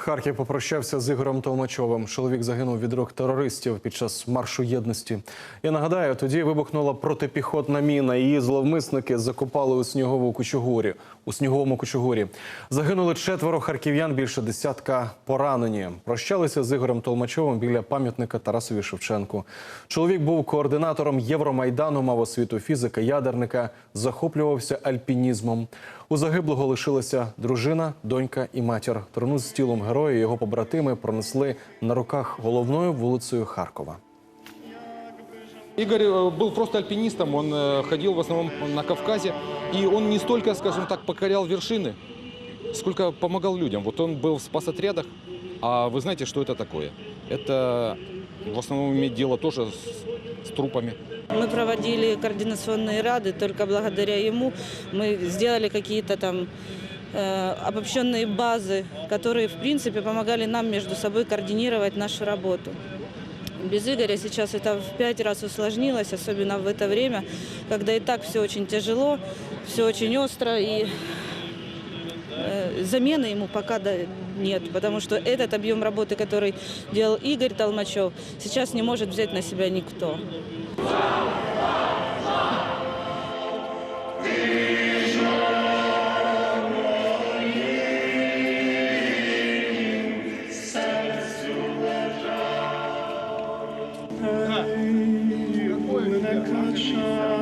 Харків попрощався з Ігорем Толмачовим. Чоловік загинув від рук терористів під час маршу єдності. Я нагадаю, тоді вибухнула протипіхотна міна. Її зловмисники закопали у снігову кучугурі. У сніговому кучугурі загинули четверо харків'ян, більше десятка поранені. Прощалися з Ігорем Толмачовим біля пам'ятника Тарасові Шевченку. Чоловік був координатором Євромайдану, мав освіту фізика, ядерника, захоплювався альпінізмом. У загиблого лишилася дружина, донька і матір. Трону з тілом героя і його побратими пронесли на руках головною вулицею Харкова. Игорь э, был просто альпинистом, он э, ходил в основном на Кавказе, и он не столько, скажем так, покорял вершины, сколько помогал людям. Вот он был в спасотрядах, а вы знаете, что это такое? Это в основном иметь дело тоже с, с трупами. Мы проводили координационные рады, только благодаря ему мы сделали какие-то там обобщенные базы, которые, в принципе, помогали нам между собой координировать нашу работу. Без Игоря сейчас это в пять раз усложнилось, особенно в это время, когда и так все очень тяжело, все очень остро, и э, замены ему пока нет, потому что этот объем работы, который делал Игорь Толмачев, сейчас не может взять на себя никто. Rebecca Child.